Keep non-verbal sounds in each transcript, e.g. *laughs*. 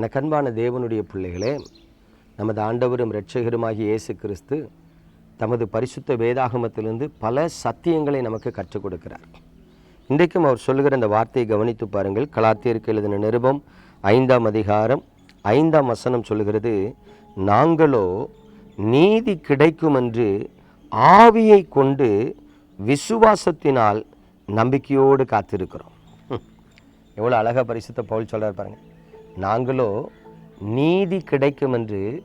எனக்கு அன்பான தேவனுடைய பிள்ளைகளே நமது ஆண்டவரும் இரட்சகருமாகிய இயேசு கிறிஸ்து தமது பரிசுத்த வேதாகமத்திலிருந்து பல சத்தியங்களை நமக்கு கற்றுக் கொடுக்கிறார். இன்றைக்கும் அவர் சொல்லுகிற அந்த வார்த்தையை கவனித்து பாருங்கள். கலாத்தியருக்கு எழுதின நிருபம் ஐந்தாம் அதிகாரம் ஐந்தாம் வசனம் சொல்லுகிறது நாங்களோ நீதி கிடைக்கும் என்று ஆவியை கொண்டு விசுவாசத்தினால் நம்பிக்கையோடு காத்திருக்கிறோம். *laughs* எவ்வளோ அழகாக பரிசுத்த பவுல் சொல்கிறார் பாருங்கள் நாங்களோ நீதி கிடைக்கும் என்று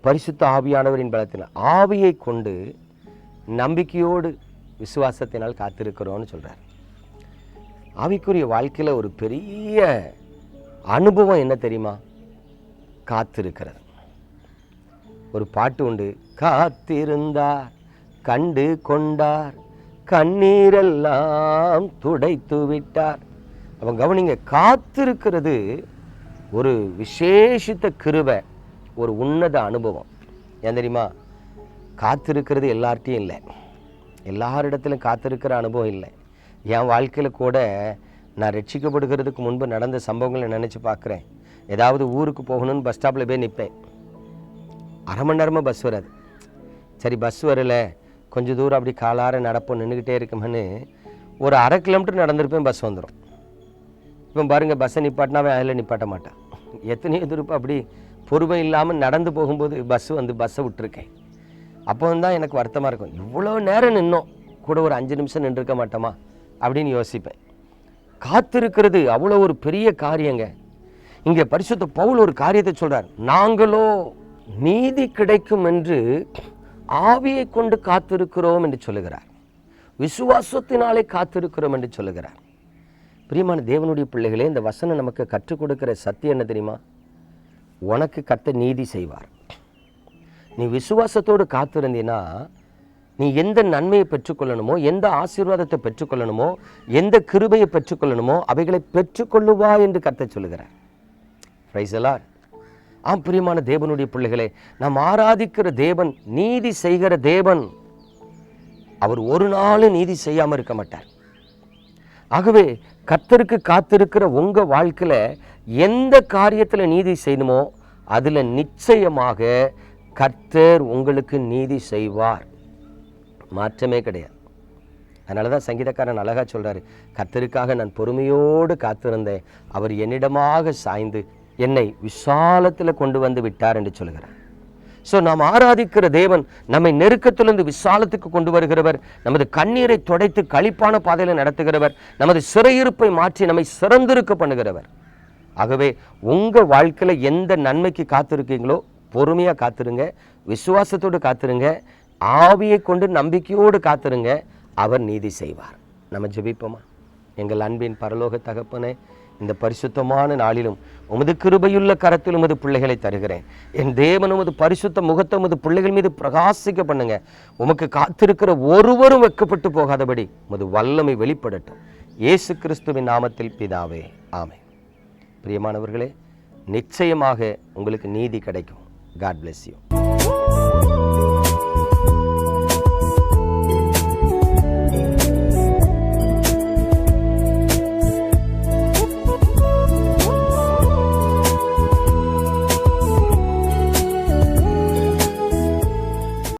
பரிசுத்த ஆவியானவரின் பலத்தினால் ஆவியை கொண்டு நம்பிக்கையோடு விசுவாசத்தினால் காத்திருக்கிறோன்னு சொல்கிறார் ஆவிக்குரிய வாழ்க்கையில் ஒரு பெரிய அனுபவம் என்ன தெரியுமா? காத்திருக்கிறது. ஒரு பாட்டு உண்டு. காத்திருந்தார் கண்டு கொண்டார் கண்ணீரெல்லாம் துடைத்து விட்டார். அவன் கவனிங்க காத்திருக்கிறது ஒரு விசேஷித்த கிருபை ஒரு உன்னத அனுபவம். ஏன் தெரியுமா? காத்திருக்கிறது எல்லார்ட்டையும் இல்லை. எல்லாரிடத்திலும் காத்திருக்கிற அனுபவம் இல்லை. என் வாழ்க்கையில் கூட நான் ரட்சிக்கப்படுகிறதுக்கு முன்பு நடந்த சம்பவங்களை நினச்சி பார்க்குறேன். ஏதாவது ஊருக்கு போகணும்னு பஸ் ஸ்டாப்பில் போய் நிற்பேன். அரை மணி நேரமாக பஸ் வராது. சரி பஸ் வரல. கொஞ்சம் தூரம் அப்படி காலார நடப்போம் நின்றுக்கிட்டே இருக்குமென்னு ஒரு அரை கிலோமீட்டர் நடந்திருப்பேன் பஸ் வந்துடும் இப்போ பாருங்கள் பஸ்ஸை நிப்பாட்டினாவே அதில் நிப்பாட்ட மாட்டான் எத்தனையோ எதிர்ப்பு அப்படி பொறுமை இல்லாமல் நடந்து போகும்போது பஸ் வந்து பஸ்ஸை விட்டுருக்கேன். அப்போ தான் எனக்கு வருத்தமாக இருக்கும். இவ்வளோ நேரம் நின்னோம். கூட ஒரு அஞ்சு நிமிஷம் நின்றுருக்க மாட்டோமா? அப்படின்னு யோசிப்பேன். காத்திருக்கிறது அவ்வளோ ஒரு பெரிய காரியங்க. இங்கே பரிசுத்த பவுல் ஒரு காரியத்தை சொல்கிறார் நாங்களோ நீதி கிடைக்கும் என்று ஆவியை கொண்டு காத்திருக்கிறோம் என்று சொல்லுகிறார். விசுவாசத்தினாலே காத்திருக்கிறோம் என்று சொல்லுகிறார். பிரியமான தேவனுடைய பிள்ளைகளே இந்த வசனம் நமக்கு கற்றுக் கொடுக்கிற சத்தியம் என்ன தெரியுமா? உனக்கு கத்த நீதி செய்வார். நீ விசுவாசத்தோடு காத்திருந்தீன்னா நீ எந்த நன்மையை பெற்றுக்கொள்ளணுமோ எந்த ஆசீர்வாதத்தை பெற்றுக்கொள்ளணுமோ எந்த கிருபையை பெற்றுக்கொள்ளணுமோ அவைகளை பெற்றுக்கொள்ளுவா என்று கத்த சொல்லுகிறார். பிரைசலார் ஆம் பிரியமான தேவனுடைய பிள்ளைகளே நாம் ஆராதிக்கிற தேவன் நீதி செய்கிற தேவன் அவர் ஒரு நாளும் நீதி செய்யாமல் இருக்க மாட்டார். ஆகவே கர்த்தருக்கு காத்திருக்கிற உங்கள் வாழ்க்கையில் எந்த காரியத்தில் நீதி செய்யணுமோ அதில் நிச்சயமாக கர்த்தர் உங்களுக்கு நீதி செய்வார். மாற்றமே கிடையாது. அதனால தான் சங்கீதக்காரன் அழகாக சொல்கிறாரு கர்த்தருக்காக நான் பொறுமையோடு காத்திருந்தேன். அவர் என்னிடமாக சாய்ந்து என்னை விசாலத்தில் கொண்டு வந்து விட்டார் என்று சொல்கிறார் ஸோ நாம் ஆராதிக்கிற தேவன் நம்மை நெருக்கத்திலிருந்து விசாலத்துக்கு கொண்டு வருகிறவர். நமது கண்ணீரை துடைத்து களிப்பான பாதையில் நடத்துகிறவர். நமது சிறையிருப்பை மாற்றி நம்மை சிறந்திருக்க பண்ணுகிறவர். ஆகவே உங்கள் வாழ்க்கையில் எந்த நன்மைக்கு காத்திருக்கீங்களோ பொறுமையாக காத்திருங்க. விசுவாசத்தோடு காத்திருங்க. ஆவியை கொண்டு நம்பிக்கையோடு காத்திருங்க. அவர் நீதி செய்வார். நம்ம ஜெபிப்போமா? எங்கள் அன்பின் பரலோக தகப்பனே இந்த பரிசுத்தமான நாளிலும் உமது கிருபையுள்ள கரத்தில் உமது பிள்ளைகளை தருகிறேன். என் தேவன் உமது பரிசுத்த முகத்தை உமது பிள்ளைகள் மீது பிரகாசிக்க பண்ணுங்க. உமக்கு காத்திருக்கிற ஒருவரும் வெக்கப்பட்டு போகாதபடி உமது வல்லமை வெளிப்படட்டும். இயேசு கிறிஸ்துவின் நாமத்தில் பிதாவே ஆமை பிரியமானவர்களே நிச்சயமாக உங்களுக்கு நீதி கிடைக்கும். God bless you